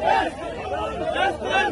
yes yes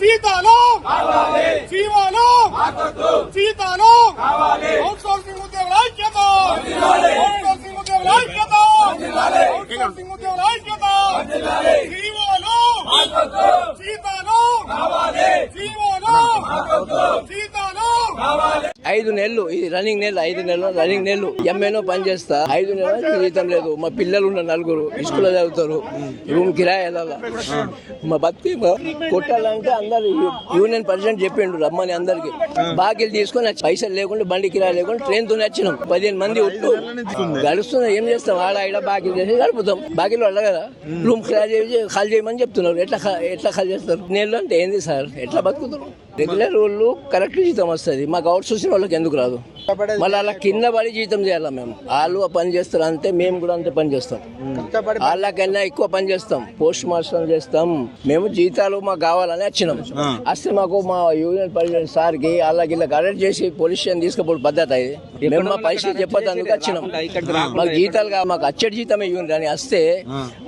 సీతాలో సీమాలో సీతాలో అవుట్ సోర్సింగ్ ఉద్యోగుల ఐక్యత అవుట్ సోర్సింగ్ ఉద్యోగుల ఐక్యత అవుట్ సోర్సింగ్ ఉద్యోగుల ఐక్యత సీమాలో సీతాలో సీమాలో సీతాలో ఐదు నెలలు ఇది రన్నింగ్ నెలలు ఐదు నెలలు రన్నింగ్ నెలలు. ఎంఏనో పని చేస్తా. ఐదు నెలలు జీతం లేదు. మా పిల్లలు ఉన్న నలుగురు స్కూల్లో చదువుతారు. రూమ్ కిరాయి వెళ్ళాలా. మా బతికి కొట్టాలంటే అందరు యూనియన్ ప్రెసిడెంట్ చెప్పిండు రమ్మని అందరికి. బాకీలు తీసుకొని పైసలు లేకుండా బండి కిరాయి లేకుండా ట్రైన్ తోనే వచ్చినాం. పదిహేను మంది ఒట్టు. గడుస్తున్నా ఏం చేస్తాం? ఆడ ఈడ బాకీలు చేసి గడుపుతాం. బాకీలు వాళ్ళ కదా. రూమ్ ఖాళీ చేసి ఖాళీ చేయమని చెప్తున్నారు. ఎట్లా ఎట్లా ఖాళీ చేస్తారు? నేను అంటే ఏంది సార్? ఎట్లా బతుకుతారు రెగ్యులర్ వాళ్ళు కరెక్ట్ జీతం వస్తుంది. మాకు అవుట్ సోర్సింగ్ వాళ్ళకి ఎందుకు రాదు? మళ్ళీ అలా కింద పడి జీతం చేయాలా మేము? వాళ్ళు పని చేస్తారు అంతే మేము కూడా అంతే పని చేస్తాం. వాళ్ళకన్నా ఎక్కువ పని చేస్తాం పోస్ట్ మాస్టర్ చేస్తాం. మేము జీతాలు మాకు కావాలని వచ్చినాం. వస్తే మాకు మా యూనియన్ ప్రెసిడెంట్ సార్కి వాళ్ళకి వీళ్ళకి అరెస్ట్ చేసి పోలీస్ స్టేషన్ తీసుకుపోవడం పద్ధతి మేము మా పరిస్థితి చెప్పొద్దు వచ్చినాం. మాకు జీతాలు కావాలి మాకు అచ్చడి జీతమే యూనిట్ అని వస్తే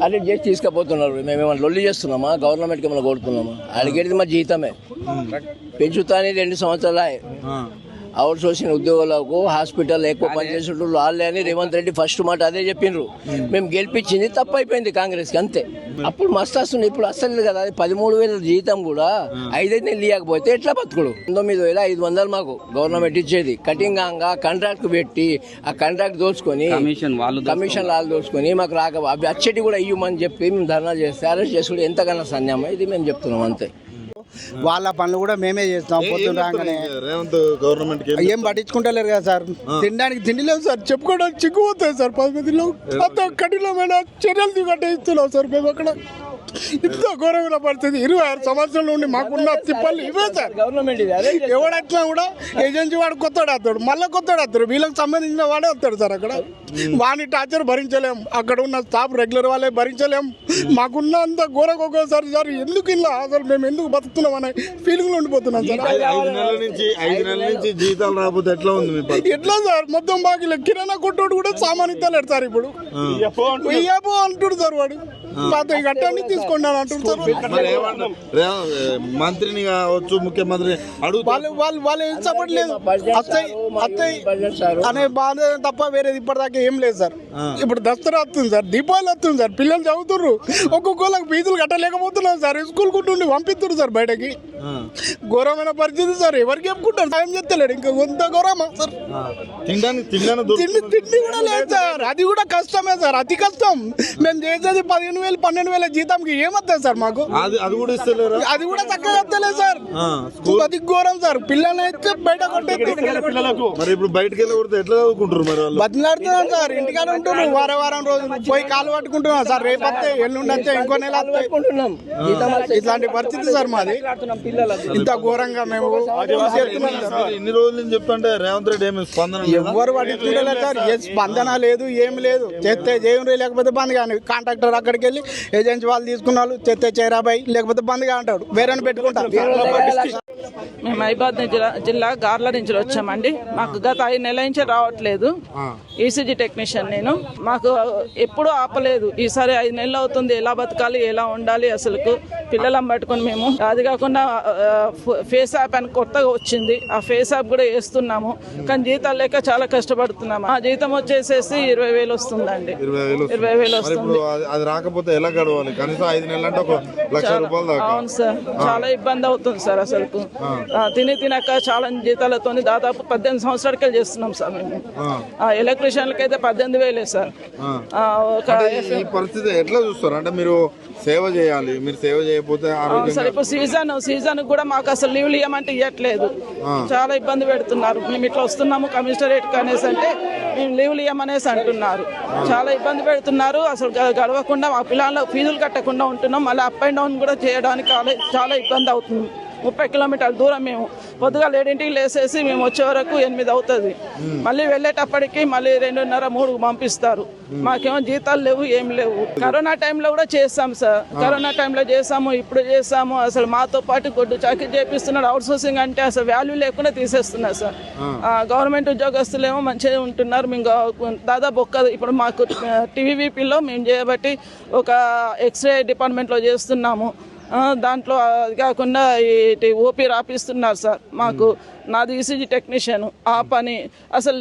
అరెస్ట్ చేసి తీసుకుపోతున్నారు. మేము ఏమైనా లొల్లి చేస్తున్నామా? గవర్నమెంట్కి ఏమైనా కొడుతున్నామా అడిగేది మా జీతమే. పెంచుతాని రెండు సంవత్సరాలు అవుట్ సోర్సింగ్ ఉద్యోగులకు హాస్పిటల్ ఎక్కువ పనిచేసేటోళ్ళు వాళ్ళే అని రేవంత్ రెడ్డి ఫస్ట్ మాట అదే చెప్పిండ్రు. మేము. గెలిపించింది తప్పు అయిపోయింది కాంగ్రెస్కి అంతే అప్పుడు మస్తు వస్తుంది ఇప్పుడు అస్సలు కదా అది పదమూడు వేల జీతం కూడా ఐదైదు నెలలు ఇవ్వకపోతే ఎట్లా బతుకుడు? తొమ్మిది వేల ఐదు వందలు మాకు గవర్నమెంట్ ఇచ్చేది. కటింగ్గా కాంట్రాక్ట్ పెట్టి ఆ కాంట్రాక్ట్ దోచుకొని కమిషన్ వాళ్ళు కమిషన్ దోచుకొని మాకు రాక అవి అచ్చటి కూడా ఇవ్వమని చెప్పి మేము ధర్నా చేస్తే అరెస్ట్ చేసుకుంటే ఎంతకన్నా సన్యామం ఇది మేము చెప్తున్నాం అంతే. వాళ్ళ పనులు కూడా మేమే చేస్తాం. పొద్దున్న రాగానే. రేవంత్ గవర్నమెంట్ ఏం పట్టించుకుంటలేరు కదా సార్. తినడానికి తిండి లేదు సార్. చెప్పుకోవడానికి చిక్కుపోతాయి సార్. పది మందిలో అంత చర్యలు దిగట్టే ఇస్తున్నాం సార్. మేము అక్కడ ఇంత ఘోరమైన పరిస్థితి ఇరవై ఆరు సంవత్సరాల నుండి మాకున్న తిప్పలు ఇవే సార్. గవర్నమెంట్ ఎవడట్లా కూడా ఏజెన్సీ వాడు కొత్తడు వస్తాడు మళ్ళీ కొత్తడు వస్తాడు వీళ్ళకి సంబంధించిన వాడే వస్తాడు సార్ అక్కడ. వాని టార్చర్ భరించలేం. అక్కడ ఉన్న స్టాఫ్ రెగ్యులర్ వాళ్ళే భరించలేం. మాకున్న అంత ఘోరకు ఒక్కోసారి సార్ ఎందుకు ఇలా అసలు మేము ఎందుకు బతుకుతున్నాం అనే ఫీలింగ్లో ఉండిపోతున్నాం సార్. నుంచి జీతాలు రాకపోతే ఎట్లా ఉంది? ఎట్లా సార్? మొత్తం బాకీ కిరాణా కొట్టోడు కూడా సామాన్ ఇస్తలేడు సార్ ఇప్పుడు. ఇయ్యపో అంటుడు. సార్ వాడు. పాత ఈ గట్టాన్ని తీసుకోండి అని మంత్రిని కావచ్చు ముఖ్యమంత్రిని అడుగుతా వాళ్ళు వాళ్ళు వాళ్ళు ఏం సపోర్ట్ లేదు. అత్తయ్య అత్తయ్య అనే బాధ తప్ప వేరేది ఇప్పటిదాకా ఏం లేదు సార్. ఇప్పుడు దసరా వస్తుంది సార్ దీపావళి వస్తుంది సార్ పిల్లలు చదువుతుర్రు. ఒక్కొక్కళ్ళకి ఫీజులు కట్టలేకపోతున్నాం సార్ స్కూల్ కుటుండి పంపిస్తున్నారు సార్ బయటకి. ఘోరమైన పరిస్థితి సార్ ఎవరికి చెప్పుకుంటారు? సాయం చెప్తలేడు ఇంకా కొంత ఘోరమా సార్? తిండి తిండి కూడా లేదు సార్ అది కూడా కష్టమే సార్ అతి కష్టం. మేము చేసేది పదిహేను వేలు పన్నెండు వేల జీతంకి ఏమవుతుంది సార్ మాకు? అది అది కూడా ఇస్తలేరా? అది కూడా చక్కగా వస్తలేదు సార్. అది ఘోరం సార్. పిల్లల్ని అయితే బయట కొట్టేది మరి ఇప్పుడు బయటకు వెళ్ళి కొడితే ఎట్లా చదువుకుంటారు మరి వాళ్ళు? బతిలాడుతున్నాం సార్. ఇంటికాడ ఉంటున్నాం వారం వారం రోజులు పోయి కాలు పట్టుకుంటున్నాం సార్. రేపు వస్తే ఎల్లుండి వస్తే ఇంకో నెల ఇట్లాంటి పరిస్థితి సార్ మాది. ఇంత ఘోరంగా మేము ఇన్ని రోజుల నుంచి చెప్తుంటే రేవంత్ రెడ్డి ఏమి స్పందన లేదా? ఎవ్వరు పట్టించుకుంటలేరు సార్. ఏ స్పందన లేదు ఏం లేదు. చేస్తే చేయం లేకపోతే బంద్ కానీ కాంట్రాక్టర్ అక్కడికి వెళ్ళి ఏజెన్సీ వాళ్ళు తీసుకున్న వాళ్ళు చేస్తే చేరాబాయి లేకపోతే బంద్గా అంటాడు. వేరే పెట్టుకుంటారు మేము మైబాద్ జిల్లా జిల్లా గార్ల నుంచి వచ్చామండి. మాకు గత ఐదు నెలల నుంచి రావట్లేదు ఈసీజీ టెక్నీషియన్ నేను. మాకు ఎప్పుడూ ఆపలేదు. ఈసారి ఐదు నెలలు అవుతుంది. ఎలా బతకాలి? ఎలా ఉండాలి? అసలుకు పిల్లలను పట్టుకొని మేము అది కాకుండా ఫేస్ యాప్ అని కొత్తగా వచ్చింది. ఆ ఫేస్ యాప్ కూడా వేస్తున్నాము. కానీ జీతాలు లేక చాలా కష్టపడుతున్నాము. ఆ జీతం వచ్చేసేసి ఇరవై వేలు వస్తుందండి. ఇరవై వేలు వస్తుంది. అది రాకపోతే ఎలా గడవాలి? కనీసం ఐదు నెలలు అంటే ఒక లక్ష రూపాయలు దాకా. అవును సార్. చాలా ఇబ్బంది అవుతుంది సార్ అసలు. తిని తినక చాలా జీతాలతో దాదాపు పద్దెనిమిది సంవత్సరాలకి చేస్తున్నాం సార్ మేము. ఎలక్ట్రీషియన్లకి అయితే పద్దెనిమిది వేలే సార్. ఈ పరిస్థితి ఎట్లా చూస్తారు? అంటే మీరు సేవ చేయాలి మీరు సేవ చేయకపోతే సార్ ఇప్పుడు సీజన్ సీజన్ కూడా మాకు అసలు లీవ్లు ఇవ్వమంటే ఇవ్వట్లేదు చాలా ఇబ్బంది పెడుతున్నారు. మేము ఇట్లా వస్తున్నాము కమిషనరేట్ అనేసి అంటే మేము లీవ్లు ఇవ్వమనేసి అంటున్నారు. చాలా ఇబ్బంది పెడుతున్నారు. అసలు గడవకుండా మా పిల్లల ఫీజులు కట్టకుండా ఉంటున్నాం. మళ్ళీ అప్ అండ్ డౌన్ కూడా చేయడానికి చాలా ఇబ్బంది అవుతుంది. ముప్పై కిలోమీటర్ల దూరం మేము. పొద్దుగా ఏడింటికి లేసేసి మేము వచ్చే వరకు ఎనిమిది అవుతుంది. మళ్ళీ వెళ్ళేటప్పటికి మళ్ళీ రెండున్నర మూడు పంపిస్తారు. మాకేమో జీతాలు లేవు ఏం లేవు. కరోనా టైంలో కూడా చేస్తాం సార్. కరోనా టైంలో చేసాము ఇప్పుడు చేసాము అసలు మాతో పాటు గొడ్డు చాకరీ చేపిస్తున్నాడు అవుట్ సోర్సింగ్ అంటే అసలు వాల్యూ లేకుండా తీసేస్తున్నారు సార్. ఆ, గవర్నమెంట్ ఉద్యోగస్తులేమో మంచిగా ఉంటున్నారు. మేము దాదాపు ఒక్క ఇప్పుడు మాకు టీవీవీపీలో మేము చేయబట్టి ఒక ఎక్స్రే డిపార్ట్మెంట్లో చేస్తున్నాము. దాంట్లో అది కాకుండా ఇటు ఓపీ రాపిస్తున్నారు సార్. మాకు నాది ఈసీజీ టెక్నీషియన్ ఆ పని. అసలు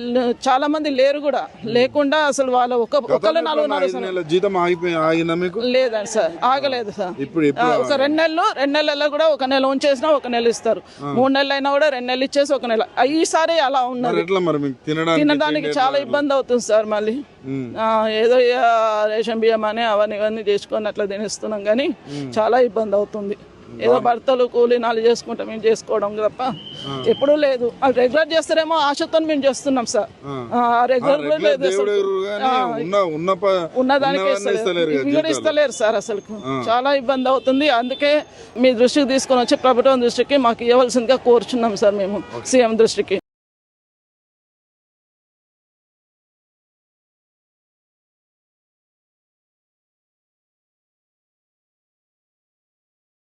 చాలా మంది లేరు కూడా. లేకుండా అసలు వాళ్ళ ఒక ఒకళ్ళు జీతం మీకు? లేదండి సార్ ఆగలేదు సార్. ఒక రెండు నెలలు రెండు నెలల్లో కూడా ఒక నెల ఉంచేసినా ఒక నెల ఇస్తారు. మూడు నెలలు అయినా కూడా రెండు నెలలు ఇచ్చేసి ఒక నెల. ఈసారి అలా మీకు తినడానికి చాలా ఇబ్బంది అవుతుంది సార్ మళ్ళీ. ఏదో రేషన్ బియ్యం అని అవన్నీ ఇవన్నీ చేసుకొని అట్లా తినేస్తున్నాం కానీ చాలా ఇబ్బంది అవుతుంది. ఏదో భర్తలు కూలీనాలు చేసుకుంటాం మేము చేసుకోవడం తప్ప ఎప్పుడూ లేదు. అది రెగ్యులర్ చేస్తారేమో ఆశతో మేము చేస్తున్నాం సార్. రెగ్యులర్ లేదు ఉన్నదానికే ఇస్తలేరు. కూడా సార్ అసలు. చాలా ఇబ్బంది అవుతుంది. అందుకే మీ దృష్టికి తీసుకొని వచ్చి ప్రభుత్వం దృష్టికి మాకు ఇవ్వాల్సిందిగా కోరుచున్నాం సార్ మేము సీఎం దృష్టికి.